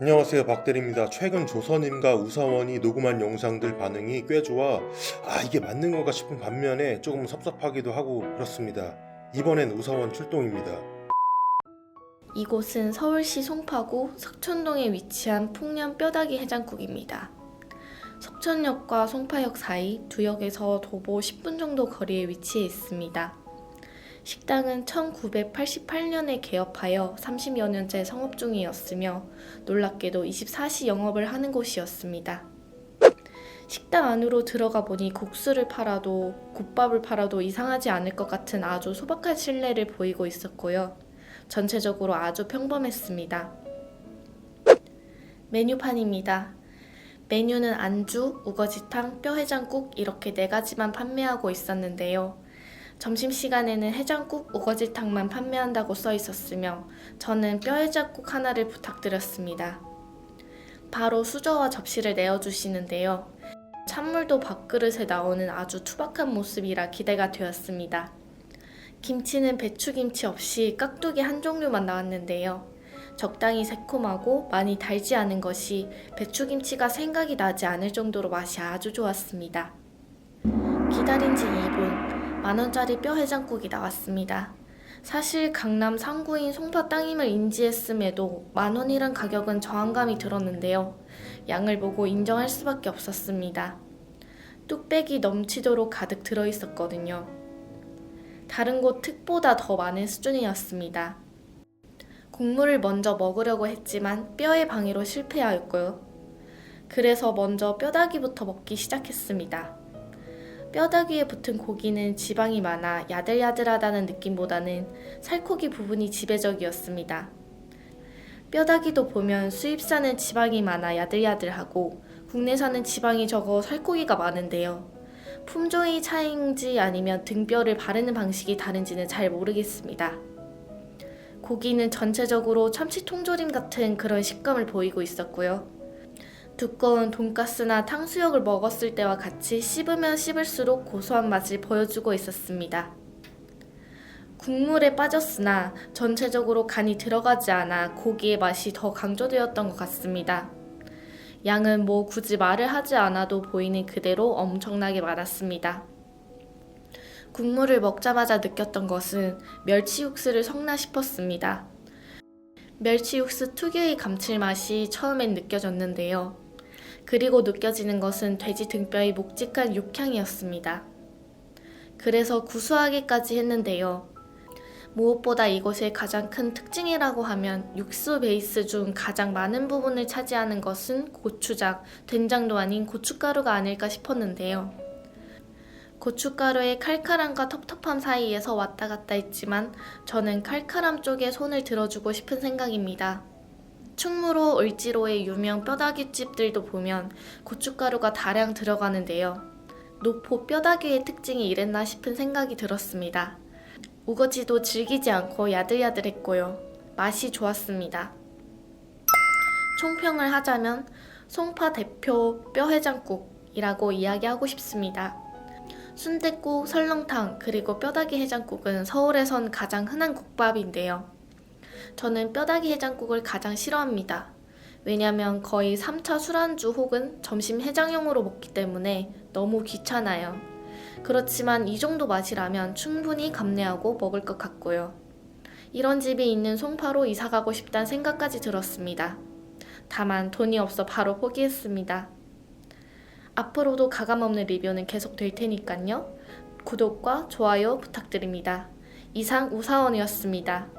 안녕하세요 박대리입니다. 최근 조선인과 우사원이 녹음한 영상들 반응이 꽤 좋아 아 이게 맞는 건가 싶은 반면에 조금 섭섭하기도 하고 그렇습니다. 이번엔 우사원 출동입니다. 이곳은 서울시 송파구 석촌동에 위치한 풍년 뼈다귀 해장국입니다. 석촌역과 송파역 사이 두 역에서 도보 10분 정도 거리에 위치해 있습니다. 식당은 1988년에 개업하여 30여 년째 성업 중이었으며 놀랍게도 24시 영업을 하는 곳이었습니다. 식당 안으로 들어가 보니 국수를 팔아도 국밥을 팔아도 이상하지 않을 것 같은 아주 소박한 실내를 보이고 있었고요. 전체적으로 아주 평범했습니다. 메뉴판입니다. 메뉴는 안주, 우거지탕, 뼈해장국 이렇게 네 가지만 판매하고 있었는데요. 점심시간에는 해장국, 우거지탕만 판매한다고 써 있었으며 저는 뼈해장국 하나를 부탁드렸습니다. 바로 수저와 접시를 내어주시는데요. 찬물도 밥그릇에 나오는 아주 투박한 모습이라 기대가 되었습니다. 김치는 배추김치 없이 깍두기 한 종류만 나왔는데요. 적당히 새콤하고 많이 달지 않은 것이 배추김치가 생각이 나지 않을 정도로 맛이 아주 좋았습니다. 기다린 지 2분, 만원짜리 뼈 해장국이 나왔습니다. 사실 강남 상구인 송파 땅임을 인지했음에도 만원이란 가격은 저항감이 들었는데요. 양을 보고 인정할 수밖에 없었습니다. 뚝배기 넘치도록 가득 들어있었거든요. 다른 곳 특보다 더 많은 수준이었습니다. 국물을 먼저 먹으려고 했지만 뼈의 방해로 실패하였고요. 그래서 먼저 뼈다귀부터 먹기 시작했습니다. 뼈다귀에 붙은 고기는 지방이 많아 야들야들하다는 느낌보다는 살코기 부분이 지배적이었습니다. 뼈다귀도 보면 수입산은 지방이 많아 야들야들하고 국내산은 지방이 적어 살코기가 많은데요. 품종의 차이인지 아니면 등뼈를 바르는 방식이 다른지는 잘 모르겠습니다. 고기는 전체적으로 참치 통조림 같은 그런 식감을 보이고 있었고요. 두꺼운 돈가스나 탕수육을 먹었을 때와 같이 씹으면 씹을수록 고소한 맛을 보여주고 있었습니다. 국물에 빠졌으나 전체적으로 간이 들어가지 않아 고기의 맛이 더 강조되었던 것 같습니다. 양은 뭐 굳이 말을 하지 않아도 보이는 그대로 엄청나게 많았습니다. 국물을 먹자마자 느꼈던 것은 멸치 육수를 섞나 싶었습니다. 멸치 육수 특유의 감칠맛이 처음엔 느껴졌는데요. 그리고 느껴지는 것은 돼지 등뼈의 묵직한 육향이었습니다. 그래서 구수하게까지 했는데요. 무엇보다 이곳의 가장 큰 특징이라고 하면 육수 베이스 중 가장 많은 부분을 차지하는 것은 고추장, 된장도 아닌 고춧가루가 아닐까 싶었는데요. 고춧가루의 칼칼함과 텁텁함 사이에서 왔다 갔다 했지만 저는 칼칼함 쪽에 손을 들어주고 싶은 생각입니다. 충무로 을지로의 유명 뼈다귀집들도 보면 고춧가루가 다량 들어가는데요. 노포 뼈다귀의 특징이 이랬나 싶은 생각이 들었습니다. 우거지도 질기지 않고 야들야들했고요. 맛이 좋았습니다. 총평을 하자면 송파 대표 뼈해장국이라고 이야기하고 싶습니다. 순댓국, 설렁탕, 그리고 뼈다귀 해장국은 서울에선 가장 흔한 국밥인데요. 저는 뼈다귀 해장국을 가장 싫어합니다. 왜냐면 거의 3차 술안주 혹은 점심 해장용으로 먹기 때문에 너무 귀찮아요. 그렇지만 이 정도 맛이라면 충분히 감내하고 먹을 것 같고요. 이런 집이 있는 송파로 이사 가고 싶다는 생각까지 들었습니다. 다만 돈이 없어 바로 포기했습니다. 앞으로도 가감없는 리뷰는 계속 될 테니깐요. 구독과 좋아요 부탁드립니다. 이상 우사원이었습니다.